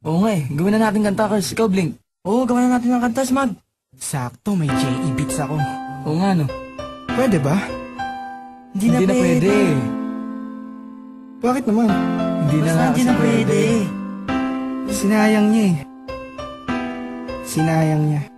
Oo nga eh, gawin na natin kanta Kars Ikaw Blink Oo, gawin na natin ng kanta Smag Sakto, may J.E. beats ako. Oo nga no. Pwede ba? Hindi na, Hindi na pwede. Bakit naman? Hindi na nga kasi pwede. Sinayang niya eh. Sinayang niya.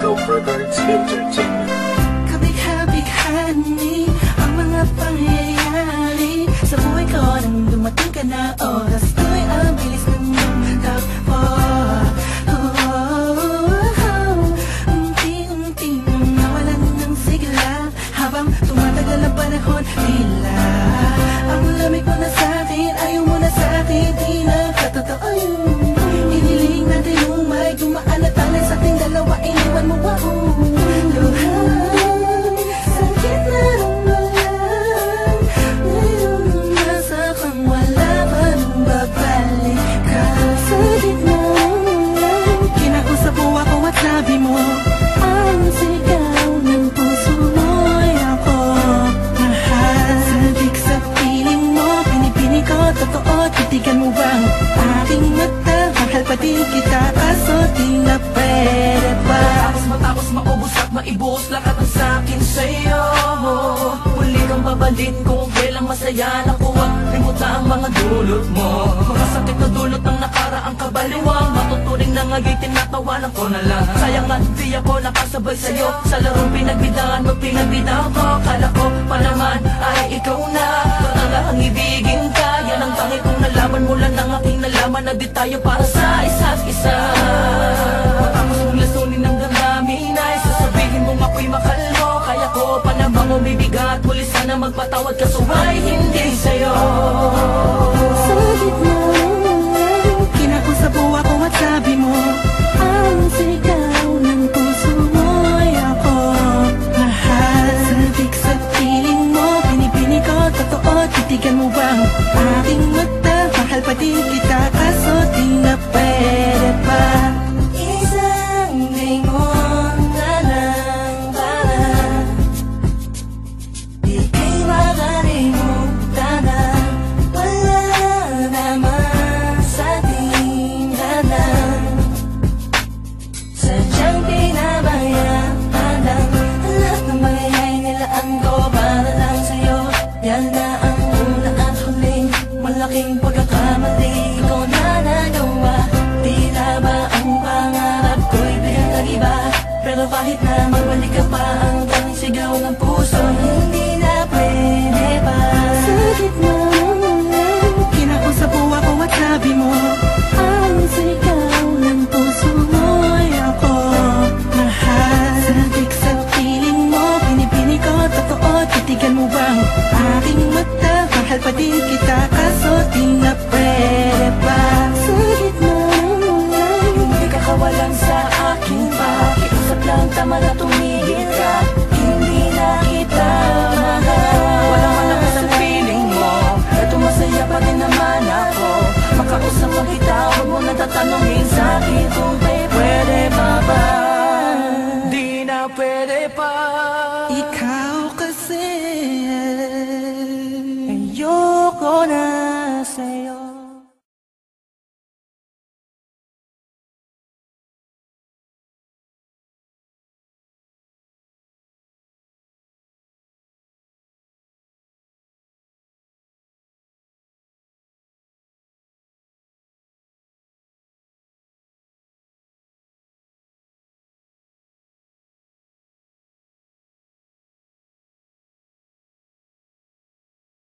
Go Records Entertainment. Kabig-habig-hani ang mga pangyayari. Sa buhay ko nang dumating ka na oras ko'y ang bilis ng takbo Unti-unti nang nawalan ng sigla. Habang tumatagal ang panahon Tila ang lamig mo na sa'kin Ayaw mo na sa'kin Di na katotoo yun masaya Nakuha, limuta ang mga dulot mo. Mga sakit na dulot ng nakaraang kabaliwang Matuturing na ngay'y tinatawanan ko na lang. Sayang nga di ako nakasabay sa'yo. Sa larong pinagbidahan mo pinagbidahan ko. Kala ko pa naman ay ikaw na. Totoo ang ibigin ka. Yan ang tangi kong nalaman mula ng aking nalaman Na di tayo para sa isa't sana magpatawad ka suway hindi my path. Pakiusap lang tama na